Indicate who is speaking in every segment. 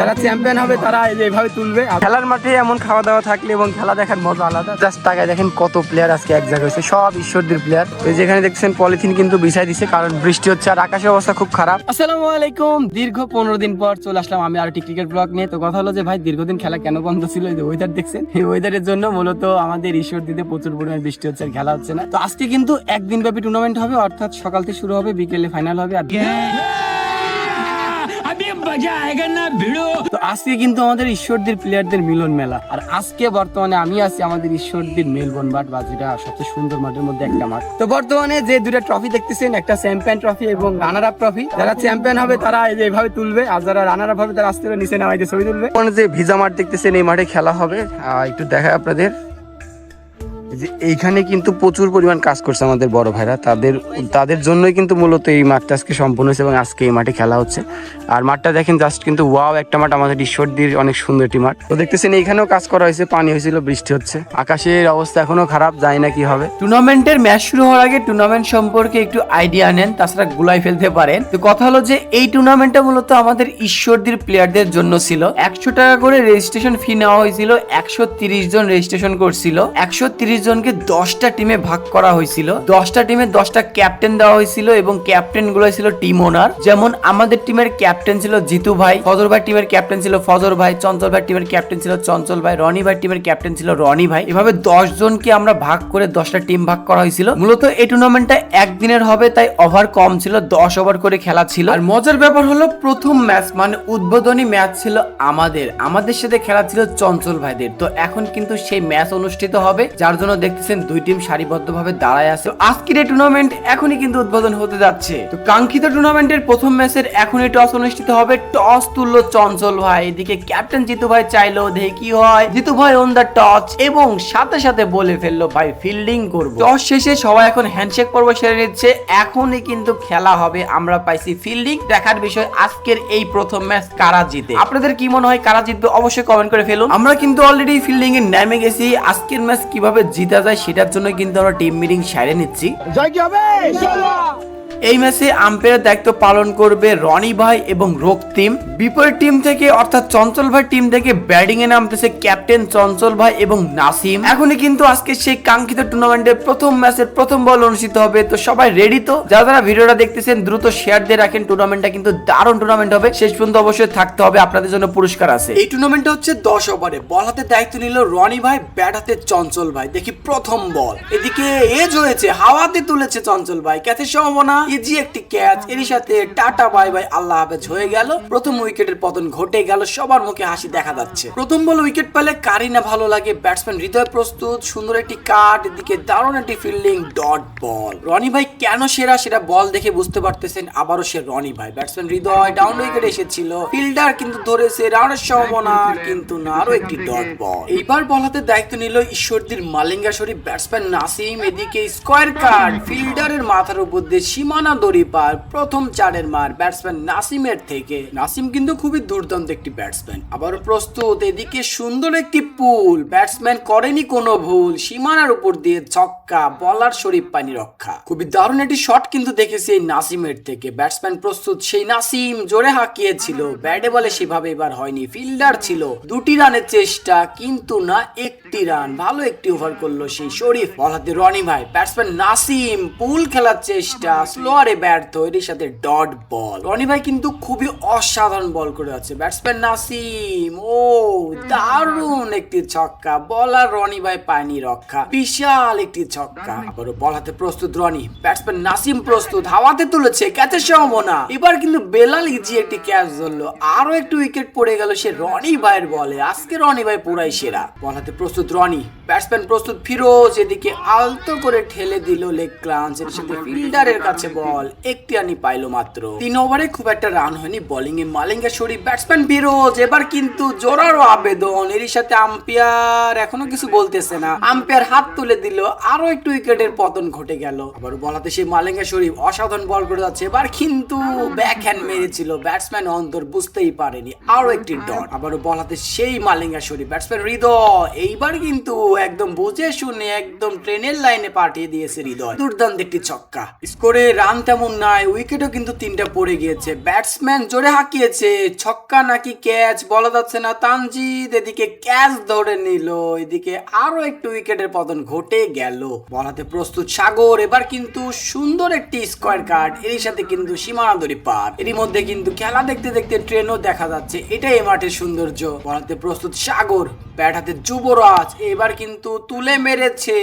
Speaker 1: যারা চ্যাম্পিয়ন হবে তারা এইভাবে তুলবে। খেলার মাঠে এমন খাওয়া দাওয়া থাকলে এবং খেলা দেখার মজা আলাদা। জাস্ট টাকায় দেখেন কত প্লেয়ার আজকে এক জায়গায় হয়েছে। সব ঈশ্বরদের প্লেয়ার এই যেখানে দেখছেন পলিথিন কিন্তু বিছাই দিছে কারণ বৃষ্টি হচ্ছে আর আকাশের অবস্থা খুব খারাপ। আসসালামু আলাইকুম। দীর্ঘ পনেরো দিন পর চলে আসলাম আমি আর একটি ক্রিকেট ব্লগ নিয়ে। তো কথা হলো যে ভাই দীর্ঘদিন খেলা কেন বন্ধ ছিল? এই যে ওয়েদার দেখছেন। এই ওয়েদারের জন্য মূলত আমাদের ঈশ্বর দিতে প্রচুর পরিমাণে বৃষ্টি হচ্ছে আর খেলা হচ্ছে না। তো আজকে কিন্তু একদিন ব্যাপী টুর্নামেন্ট হবে। অর্থাৎ সকাল থেকে শুরু হবে বিকেলে ফাইনাল হবে। আর তো আজকে কিন্তু আমাদের ঈশ্বরদের প্লেয়ারদের মিলন মেলা। আর আজকে বর্তমানে আমি আছি আমাদের ঈশ্বরদের মেলবোর্ন মাঠ বা যেটা সবচেয়ে সুন্দর মাঠের মধ্যে একটা মাঠ। তো বর্তমানে যে দুটা ট্রফি দেখতেছেন, একটা চ্যাম্পিয়ন ট্রফি এবং রানার আপ ট্রফি যারা চ্যাম্পিয়ন হবে, তারা এইভাবে তুলবে। আর যারা রানার আপ হবে, তারা আস্তে নিচে নামাইতে ছবি তুলবে। যে ভিজা মাঠ দেখতেছেন, এই মাঠে খেলা হবে। একটু দেখায় আপনাদের। যে এইখানে কিন্তু প্রচুর পরিমাণ কাজ করছে আমাদের বড় ভাইরা। তাদের তাদের জন্যই কিন্তু মূলত এই মাঠটা আজকে সম্পূর্ণ হয়েছে এবং আজকে এই মাঠে খেলা হচ্ছে। আর মাঠটা দেখেন জাস্ট কিন্তু ওয়াও একটা মাঠ আমাদের ঈশ্বরদীর অনেক সুন্দর একটি মাঠ। তো দেখতেছেন এইখানেও কাজ করা হয়েছে, পানি হয়েছিল, বৃষ্টি হচ্ছে। আকাশের অবস্থা এখনও খারাপ, জানি না কি হবে। টুর্নামেন্টের ম্যাচ শুরু হওয়ার আগে টুর্নামেন্ট সম্পর্কে একটু আইডিয়া নেন, তাছাড়া গুলাই ফেলতে পারেন। তো কথা হলো যে এই টুর্নামেন্টটা মূলত আমাদের ঈশ্বরদীর প্লেয়ারদের জন্য ছিল। একশো টাকা করে রেজিস্ট্রেশন ফি নেওয়া হয়েছিল, একশো জন রেজিস্ট্রেশন করছিল। একশো জনকে দশটা টিমে ভাগ করা হয়েছিল। দশটা টিমে দশটা ক্যাপ্টেন দেওয়া হয়েছিল এবং ক্যাপ্টেনগুলো ছিল টিম ওনার যেমন আমাদের টিমের ক্যাপ্টেন ছিল জিতু ভাই, ফজর ভাই টিমের ক্যাপ্টেন ছিল ফজর ভাই, চঞ্চল ভাই টিমের ক্যাপ্টেন ছিল চঞ্চল ভাই, রনি ভাই টিমের ক্যাপ্টেন ছিল রনি ভাই। এভাবে দশ জনকে আমরা ভাগ করে দশটা টিম ভাগ করা হয়েছিল। মূলত এই টুর্নামেন্টটা একদিনের হবে, তাই ওভার কম ছিল, দশ ওভার করে খেলা ছিল। আর মজার ব্যাপার হলো, প্রথম ম্যাচ মানে উদ্বোধনী ম্যাচ ছিল আমাদের। আমাদের সাথে খেলা ছিল চঞ্চল ভাইদের। তো এখন কিন্তু সেই ম্যাচ অনুষ্ঠিত হবে, যার জন্য দেখতেছেন দুই টিম সারিবদ্ধভাবে দাঁড়ায় আছে। আজকের এই টুর্নামেন্ট এখনই কিন্তু উদ্বোধন হতে যাচ্ছে। তো কাঙ্ক্ষিত টুর্নামেন্টের প্রথম ম্যাচের এখনই টস অনুষ্ঠিত হবে। টস তুললো চঞ্চল ভাই। এদিকে ক্যাপ্টেন জিতু ভাই চাইলো, দেখে কি হয়। জিতু ভাই অন দা টচ এবং সাথে সাথে বলে ফেলল, ভাই ফিল্ডিং করব। টস শেষে সবাই এখন হ্যান্ডশেক পর্ব সেরে নিচ্ছে। এখনই কিন্তু খেলা হবে। আমরা পাইছি ফিল্ডিং দেখার বিষয় আজকের এই প্রথম ম্যাচ কারা জিতে। আপনাদের কি মনে হয় কারা জিতবে? অবশ্যই কমেন্ট করে ফেলুন। আমরা কিন্তু অলরেডি ফিল্ডিং এ নেমে গেছি। আজকের ম্যাচ কীভাবে জিতা যায় সেটার জন্য কিন্তু আমরা টিম মিটিং সারে নিচ্ছি।
Speaker 2: জয় কি হবে? ইনশাআল্লাহ
Speaker 1: এই ম্যাচে আম্পায়ারের দায়িত্ব পালন করবে রনি ভাই এবং রক্তিম বিপরীত টিম থেকে, অর্থাৎ চঞ্চল ভাই টিম থেকে ব্যাটিং এ নামতেছে ক্যাপ্টেন চঞ্চল ভাই এবং নাসিম। এখনই কিন্তু আজকে সেই কাঙ্ক্ষিত টুর্নামেন্টের প্রথম ম্যাচের প্রথম বল অনুষ্ঠিত হবে। তো সবাই রেডি তো? যারা যারা ভিডিওটা দেখতেছেন, দ্রুত শেয়ার দিয়ে রাখেন। টুর্নামেন্টটা কিন্তু দারুণ টুর্নামেন্ট হবে। শেষ পর্যন্ত অবশ্যই থাকতে হবে। আপনাদের জন্য পুরস্কার আছে। এই টুর্নামেন্টটা হচ্ছে দশ ওভারে বল হাতে দায়িত্ব নিল রনি ভাই ব্যাট হাতে চঞ্চল ভাই। দেখি প্রথম বল। এদিকে এজ হয়েছে, হাওয়াতে তুলেছে চঞ্চল ভাই। ক্যাচের সম্ভাবনা? ইজি একটি ক্যাচ। এরই সাথে টাটা, বাই বাই, আল্লাহ হাফেজ হয়ে গেল। প্রথম উইকেটের পতন ঘটে গেল, সবার মুখে হাসি দেখা যাচ্ছে। প্রথম বল উইকেট পেলে কারি না ভালো লাগে, ব্যাটসম্যান হৃদয় প্রস্তুত, সুন্দর একটি কাট, এদিকে দারুণ একটি ফিল্ডিং, ডট বল। রনি ভাই কেন সেরা সেটা বল দেখে বুঝতে পারতেছেন, আবারও সে রনি ভাই। ব্যাটসম্যান হৃদয় ডাউন উইকেট এসেছিল, ফিল্ডার কিন্তু ধরেছে, রানের সম্ভাবনা কিন্তু না আরও একটি ডট বল। এইবার বল হাতে দায়িত্ব নিল ঈশ্বরদীর মালিঙ্গা শরীফ ব্যাটসম্যান নাসিম, এদিকে স্কোয়ার কার্ড, ফিল্ডারের মাথার উপর দিয়ে সীমানা দড়ি পার প্রথম চারের মার ব্যাটসম্যান নাসিমের থেকে। নাসিম কিন্তু খুবই দুর্দান্ত একটি ব্যাটসম্যান আবার প্রস্তুত, এদিকে সুন্দর একটি পুল ব্যাটসম্যান করেনি কোনো ভুল, সীমানার উপর দিয়ে ছক্কা বলার শরীফ পানি রক্ষা। খুবই দারুণ একটি শট কিন্তু দেখেছি এই নাসিমের থেকে। ব্যাটসম্যান প্রস্তুত, সেই নাসিম জোরে হাঁকিয়েছিল। ব্যাটে বলে সেভাবে এবার হয়নি। ফিল্ডার ছিল। দুটি রানের চেষ্টা, কিন্তু না একটি রান। ভালো একটি ওভার করল সেই শরীফ। বল হাতে রনি ভাই। ব্যাটসম্যান নাসিম পুল খেলার চেষ্টা। স্লোয়ারে ব্যর্থ এর সাথে ডট বল রনি ভাই কিন্তু খুবই অসাধারণ বল করে আছে। ব্যাটসম্যান নাসিম, ও দারুণ একটি ছক্কা। বলার রনি ভাই পায়নি রক্ষা। বিশাল একটি ছক্কা। আবারও বল হাতে প্রস্তুত, রনি। ব্যাটসম্যান নাসিম প্রস্তুত, হাওয়াতে তুলেছে এবার কিন্তু বেলাল ইজি একটি ক্যাচ ধরলো আরও একটু উইকেট পড়ে গেল সে রনি ভাইয়ের বলে। আজকে রনি ভাই পুরাই সেরা। বল হাতে প্রস্তুত, রনি। ব্যাটসম্যান প্রস্তুত, ফিরোজ এদিকে আলতো করে ঠেলে দিল লেগ ক্লান্স, এর সাথে ফিল্ডারের কাছে বল, একটি রানই পাইলো মাত্র। তিন ওভারে খুব একটা রান হয়নি বোলিং এ মালিঙ্গা শরীফ ব্যাটসম্যান ফিরোজ, এবার কিন্তু জোরারও আবেদন। এরই সাথে আম্পায়ার এখনও কিছু বলতেছে না। আম্পায়ার হাত তুলে দিল আরও একটু উইকেটের পতন ঘটে গেল। আবার বলাতে সেই মালেঙ্গা শরীফ অসাধারণ বল করে যাচ্ছে এবার কিন্তু ব্যাক হ্যান্ড মেরেছিল। ব্যাটসম্যান অন্তর বুঝতেই পারেনি আরও একটি ডট আবার বলাতে সেই মালেঙ্গা শরীফ ব্যাটসম্যান হৃদয়। এইবার কিন্তু একদম বুঝে শুনে একদম ট্রেনের লাইনে পাঠিয়ে দিয়েছে হৃদয়। দুর্দান্ত একটি ছক্কা। স্কোরে রান তেমন নাই উইকেটও কিন্তু তিনটা পড়ে গিয়েছে। ব্যাটসম্যান জোরে হাঁকিয়েছে ছক্কা নাকি ক্যাচ বলা যাচ্ছে না। তানজিদ এদিকে ক্যাচ ধরে নিল এদিকে আরও একটু উইকেটের পতন ঘটে গেল। বলাতে প্রস্তুত সাগর, এবার কিন্তু সুন্দর একটি স্কোয়ার কার্ড এর সাথে কিন্তু সীমানাদরি পার এরই মধ্যে কিন্তু খেলা দেখতে দেখতে ট্রেনও দেখা যাচ্ছে। এটাই এই মাঠের সৌন্দর্য। বলাতে প্রস্তুত সাগর। ব্যাট হাতে যুবরাজ। এবার কিন্তু তুলে মেরেছে।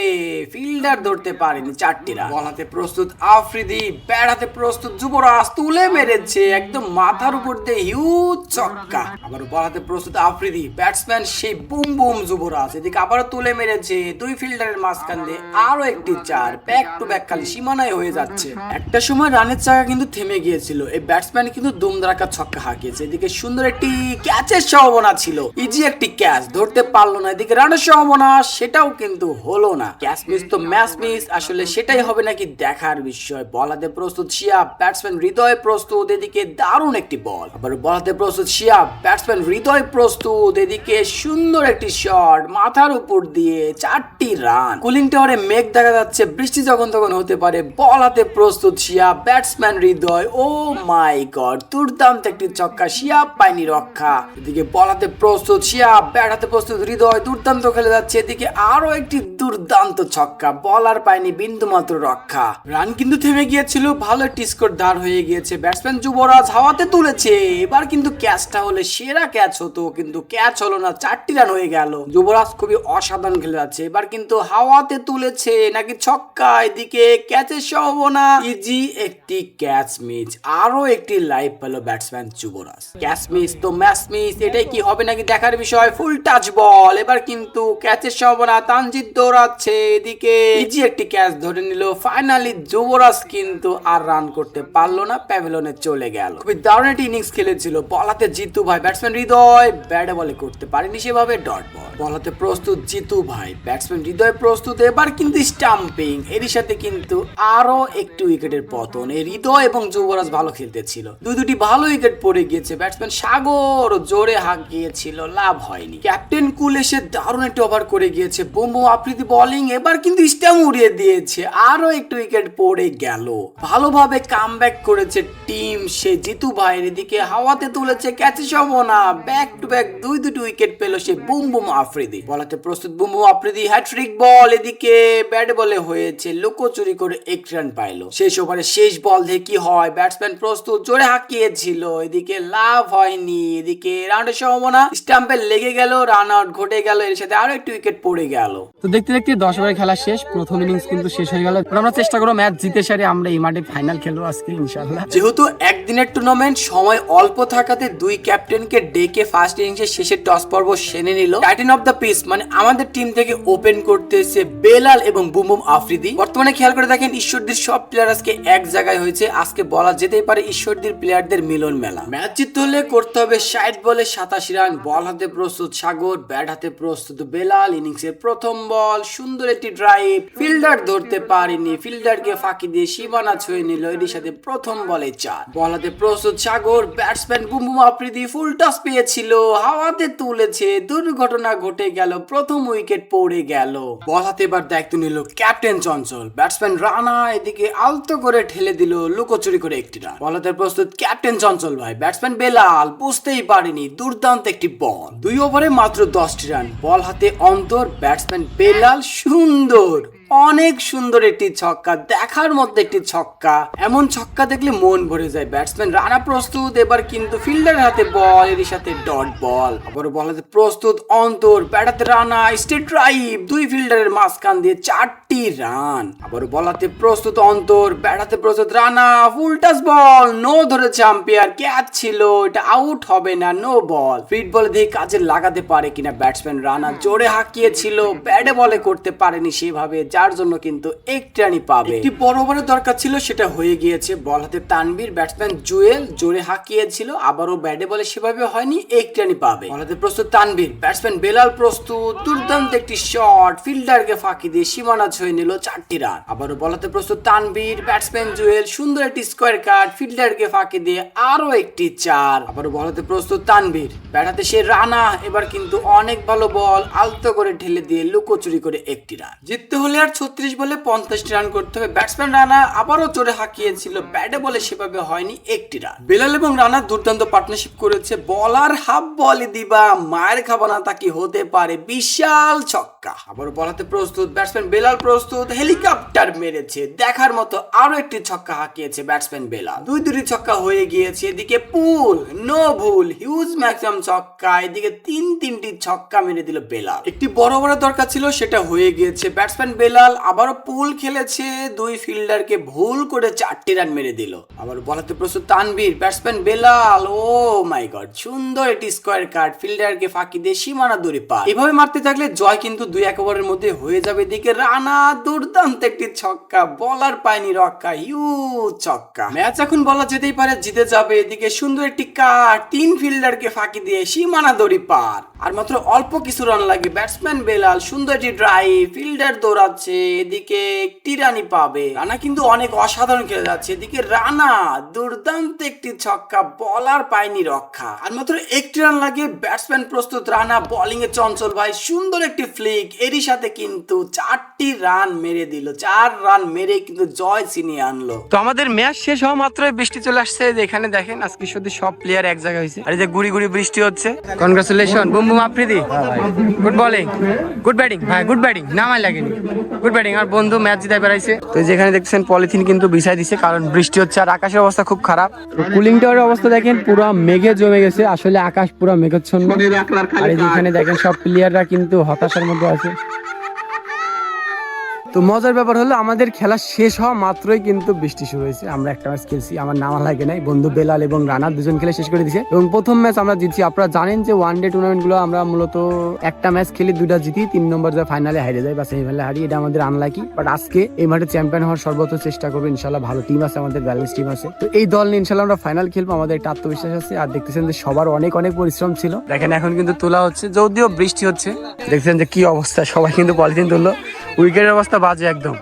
Speaker 1: ফিল্ডার ধরতে পারেনি চারটি রান। বলাতে প্রস্তুত আফ্রিদি। ব্যাট হাতে প্রস্তুত যুবরাজ। তুলে মেরেছে। একদম মাথার উপর দিয়ে হিউজ ছক্কা। আবার বলাতে প্রস্তুত আফ্রিদি। ব্যাটসম্যান সেই বুম বুম যুবরাজ। এদিকে আবারও তুলে মেরেছে। দুই ফিল্ডারের মাঝখান দিয়ে আরও একটি চার ব্যাক টু ব্যাক খালি সীমানায় হয়ে যাচ্ছে। একটা সময় রানের চাকা কিন্তু থেমে গিয়েছিল, এই ব্যাটসম্যান কিন্তু দুমদারাকা ছক্কা হাঁকিয়েছে। এদিকে সুন্দর একটি ক্যাচের সম্ভাবনা ছিল ইজি একটি ক্যাচ ধরতে পারল না। এদিকে রানের সম্ভাবনা, সেটাও কিন্তু হলো না। ক্যাচ মিস তো ম্যাচ মিস আসলে সেটাই হবে নাকি দেখার বিষয়। বলাতে প্রস্তুত শিয়া ব্যাটসম্যান হৃদয় প্রস্তুত, এদিকে দারুণ একটি বল আবার বলাতে প্রস্তুত শিয়া ব্যাটসম্যান হৃদয় প্রস্তুত, এদিকে সুন্দর একটি শট মাথার উপর দিয়ে চারটি রান কুলিং টাওয়ারে মেঘ দেখা যাচ্ছে, বৃষ্টি যখন তখন হতে পারে, বল হাতে প্রস্তুত শিয়া, batsman Hridoy, O my god, দুর্দান্ত একটি ছক্কা, শিয়া পায়নি রক্ষা। এদিকে বল হাতে প্রস্তুত শিয়া, ব্যাট হাতে প্রস্তুত হৃদয়, দুর্দান্ত খেলে যাচ্ছে, এদিকে আরও একটি দুর্দান্ত ছক্কা, বল আর পায়নি বিন্দু মাত্র রক্ষা। রান কিন্তু থেমে গিয়েছিল, ভালো একটি স্কোর দাঁড় হয়ে গিয়েছে, ব্যাটসম্যান যুবরাজ হাওয়াতে তুলেছে, এবার কিন্তু ক্যাচটা হলে সেরা ক্যাচ হতো, কিন্তু ক্যাচ হলো না, চারটি রান হয়ে গেল। যুবরাজ খুবই অসাধারণ খেলে যাচ্ছে, এবার কিন্তু হাওয়াতে তুলেছে নাকি ছক্কা, এদিকে ক্যাচের সম্ভাবনা। ইজি একটি ক্যাচ মিস আরও একটি লাইভ পেল ব্যাটসম্যান যুবরাজ। ক্যাচ মিস তো ম্যাচ মিস এটাই কি হবে নাকি দেখার বিষয়? ফুল টাচ বল এবার কিন্তু ক্যাচের সম্ভাবনা তানজিদ দৌড়াচ্ছে, এদিকে ইজি একটি ক্যাচ ধরে নিল। ফাইনালি যুবরাজ কিন্তু আর রান করতে পারল না প্যাভিলনে চলে গেল। খুবই দারুণ একটি ইনিংস খেলেছিল। বলাতে জিতু ভাই ব্যাটসম্যান হৃদয় ব্যাটে বলে করতে পারেনি সেভাবে ডট বল বলাতে প্রস্তুত জিতু ভাই ব্যাটসম্যান হৃদয় প্রস্তুত, এবার কিন্তু স্টাম্পিং, এরই সাথে কিন্তু আরও একটু উইকেটের পতন। এই হৃদয় এবং যুবরাজ ভালো খেলতেছিল দুই দুটি ভালো উইকেট পড়ে গিয়েছে। ব্যাটসম্যান সাগর জোরে হাঁক গিয়েছিল লাভ হয়নি। ক্যাপ্টেন কুল এসে দারুণ একটি ওভার করে গিয়েছে। বুম আফ্রিদি বোলিং, এবার কিন্তু স্ট্যাম্প উড়িয়ে দিয়েছে। আরও একটু উইকেট পড়ে গেল। ভালোভাবে কাম করেছে টিম। সে জিতু ভাইয়ের এদিকে হাওয়াতে তুলেছে, ক্যাচে সম্ভাবনা ব্যাক টু ব্যাক দুই দুটি উইকেট পেল সে বুম বুম আফ্রিদি। বলাতে প্রস্তুত, boom boom Afridi hat-trick ball এদিকে। ব্যাট বলে হয়েছে লুকোচুরি করে এক রান পাইলো। শেষ ওভারে শেষ বল দিয়ে কি হয়? ব্যাটসম্যান প্রস্তুত জোরে হাঁকিয়েছিল। এদিকে লাভ হয়নি এদিকে রানের সম্ভাবনা। স্টাম্পে লেগে গেল রান আউট ঘটে গেল এর সাথে আরও একটু উইকেট পড়ে গেল।
Speaker 3: তো দেখতে দেখতে দশ ওভারের খেলা শেষ প্রথম ইনিংস কিন্তু শেষ হয়ে গেল। আমরা চেষ্টা করব ম্যাচ জিতে সারি আমরা এই মাঠে ফাইনাল খেলব আজকে ইনশাল্লাহ
Speaker 1: যেহেতু একদিনের টুর্নামেন্ট সময় অল্প থাকাতে দুই ক্যাপ্টেনকে ডেকে ফার্স্ট ইনিংসের শেষের টস পর্ব সেনে নিল। টাইটেন অফ দ্য পিস মানে আমাদের টিম থেকে ওপেন করতে এসে বেলাল এবং বুমবুম আফ্রিদি। বর্তমানে খেয়াল করে দেখেন ঈশ্বরদীর সব প্লেয়ার আজকে এক জায়গায় হয়েছে, আজকে বলা যেতেই পারে ঈশ্বরদীর প্লেয়ারদের মিলন মেলা। ম্যাচ জিততে হলে করতে হবে ষাট বলে সাতাশি রান বল হাতে প্রস্তুত সাগর ব্যাট হাতে প্রস্তুত বেলাল, ইনিংসের প্রথম বল সুন্দর একটি ড্রাইভ ফিল্ডার ধরতে পারেনি ফিল্ডারকে ফাঁকি দিয়ে সীমানা ছুঁয়ে নিল এর সাথে প্রথম বলে চার। বল হাতে প্রস্তুত Sagar batsman boom boom Afridi full toss পেয়েছিল, হাওয়াতে তুলেছে, দুর্ঘটনা ঘটে গেল, প্রথম উইকেট পড়ে গেল। বল হাতে এবার দায়িত্ব নিল ক্যাপ্টেন চঞ্চল। ব্যাটসম্যান রানা এদিকে আলতো করে ঠেলে দিল লুকোচুরি করে একটি রান। বল হাতে প্রস্তুত ক্যাপ্টেন চঞ্চল ভাই, ব্যাটসম্যান বেলাল বুঝতেই পারেনি দুর্দান্ত একটি বল। দুই ওভারে মাত্র দশটি রান, বল হাতে অন্তর, ব্যাটসম্যান বেলাল সুন্দর। অনেক সুন্দর একটি ছক্কা, দেখার মধ্যে একটি ছক্কা। এমন ছক্কা দেখলে মন ভরে যায়। ব্যাটসম্যান রানা প্রস্তুত, এবার কিন্তু ফিল্ডার হাতে বল এর সাথে ডট বল আবার বল হাতে প্রস্তুত, অন্তর ব্যাটাতে রানা স্টেট ড্রাইভ দুই ফিল্ডারের মাঝখান দিয়ে চারটি রান। আবার বলাতে প্রস্তুত, অন্তর, ব্যাটাতে প্রস্তুত রানা ফুল বল নো ধরেছে আম্পায়ার ক্যাচ ছিল, এটা আউট হবে না নো বল ফিট বল দিয়ে কাজে লাগাতে পারে কিনা ব্যাটসম্যান রানা, জোরে হাঁকিয়েছিল ব্যাটে বলে করতে পারেনি সেভাবে। যার জন্য কিন্তু একটি রানই পাবে। একটি বড় ওভারের দরকার ছিল সেটা হয়ে গিয়েছে। বল হাতে তানবীর ব্যাটসম্যান জুয়েল জোরে হাঁকিয়েছিল আবারও ব্যাটে বলে সেভাবে হয়নি একটি রানই পাবে। বল হাতে প্রস্তুত তানবীর ব্যাটসম্যান বেলাল প্রস্তুত দুর্দান্ত একটি শট ফিল্ডারকে ফাঁকি দিয়ে সীমানা ছুঁয়ে নিল চারটি রান। আবারও বল হাতে প্রস্তুত তানবীর ব্যাটসম্যান জুয়েল সুন্দর একটি স্কোয়ার কাট ফিল্ডারকে ফাঁকি দিয়ে আরও একটি চার। আবারও বল হাতে প্রস্তুত তানবীর ব্যাটাতে সে রানা এবার কিন্তু অনেক ভালো বল আলতো করে ঢেলে দিয়ে লুকোচুরি করে একটি রান। জিততে হলে আর ছত্রিশ বলে পঞ্চাশটি রান করতে হবে। ব্যাটসম্যান রানা আবারও জোরে হাঁকিয়েছিল। ব্যাটে বলে সেভাবে হয়নি একটি রান বেলাল এবং রানা দুর্দান্ত পার্টনারশিপ করেছে। বলার হাফ বলে দিবা, মায়ের খাবানা কি হতে পারে? বিশাল ছক্কা। বলাতে প্রস্তুত। ব্যাটসম্যান বেলাল প্রস্তুত। হেলিকপ্টার মেরেছে। দেখার মতো আরও একটি ছক্কা হাঁকিয়েছে ব্যাটসম্যান বেলাল দুই দুটি ছক্কা হয়ে গিয়েছে। এদিকে পুল নো ভুল হিউজ ম্যাক্সিমাম ছক্কা। এদিকে তিন তিনটি ছক্কা মেরে দিল বেলাল একটি বড় বড় দরকার ছিল, সেটা হয়ে গিয়েছে ব্যাটসম্যান বেলাল আবারও পুল খেলেছে, দুই ফিল্ডারকে ভুল করে চারটি রান মেরে দিল। আবার বলাতে প্রস্তুত Tanvir, batsman Belal. Oh my god, সুন্দর একটি স্কোয়ার কাট, ফিল্ডারকে ফাঁকি দিয়ে সীমানা দূরে পা এভাবে মারতে থাকলে জয় কিন্তু দুই এক ওভারের মধ্যে হয়ে যাবে এদিকে রানা। দুর্দান্ত একটি ছক্কা, বলার পায়নি রক্ষা হিউজ ছক্কা। ম্যাচ এখন বলা যেতেই পারে জিতে যাবে, এদিকে সুন্দর একটি কাট, তিন ফিল্ডারকে ফাঁকি দিয়ে সীমানা দড়ি পার। আর মাত্র অল্প কিছু রান লাগে ব্যাটসম্যান বেলাল সুন্দর একটি ড্রাইভ ফিল্ডার দৌড়াচ্ছে এদিকে একটি রানই পাবে। রানা কিন্তু অনেক অসাধারণ খেলে যাচ্ছে। এদিকে রানা দুর্দান্ত একটি ছক্কা বলার পায়নি রক্ষা। আর মাত্র একটি রান লাগে ব্যাটসম্যান প্রস্তুত। রানা বোলিং এ চঞ্চল ভাই সুন্দর একটি ফ্লিক এরই সাথে কিন্তু চারটি রান মেরে দিল। চার রান মেরে কিন্তু জয় ছিনিয়ে আনলো।
Speaker 3: তো আমাদের ম্যাচ শেষ হওয়া মাত্র বৃষ্টি চলে আসছে। এখানে দেখেন আজকে শুধু সব প্লেয়ার এক জায়গায় হয়েছে। আর এই যে গুড়ি গুড়ি বৃষ্টি হচ্ছে। Congratulation Afridi good bowling good batting ভাই গুড ব্যাটিং নামাই লাগেনি। গুড ব্যাটিং আর বন্ধু ম্যাচ জিতাই বেড়াইছে। তো যেখানে দেখছেন পলিথিন কিন্তু বিছাই দিছে কারণ বৃষ্টি হচ্ছে আর আকাশের অবস্থা খুব খারাপ। কুলিং টাওয়ারের অবস্থা দেখেন পুরো মেঘে জমে গেছে। আসলে আকাশ পুরো মেঘাচ্ছন্ন। আর যেখানে দেখেন সব প্লেয়াররা কিন্তু হতাশার মধ্যে আছে। তো মজার ব্যাপার হলো আমাদের খেলা শেষ হওয়া মাত্রই কিন্তু বৃষ্টি শুরু হয়েছে। আমরা একটা ম্যাচ খেলছি, আমার নামা লাগে নাই। বন্ধু বেলাল এবং রানা দুজন খেলে শেষ করে দিয়েছে এবং প্রথম ম্যাচ আমরা জিতছি। আপনারা জানেন যে ওয়ান ডে টুর্নামেন্টগুলো আমরা মূলত একটা ম্যাচ খেলি দুটা জিতি, তিন নম্বর যা ফাইনালে হারিয়ে যায় বা সেমিফাইনালে হারিয়ে এটা আমাদের আনলাকি বাট আজকে এই মাঠে চ্যাম্পিয়ন হওয়ার সর্বোচ্চ চেষ্টা করব ইনশাল্লাহ ভালো টিম আছে, আমাদের ব্যালেন্স টিম আছে। তো এই দল নিয়ে ইনশাল্লাহ আমরা ফাইনাল খেলব, আমাদের একটা আত্মবিশ্বাস আছে। আর দেখতেছেন যে সবার অনেক অনেক পরিশ্রম ছিল। দেখেন, এখন কিন্তু তোলা হচ্ছে, যদিও বৃষ্টি হচ্ছে। দেখছেন যে কি অবস্থা, সবাই কিন্তু পলিথিন তুললো। উইকেটের অবস্থা বাজে একদম।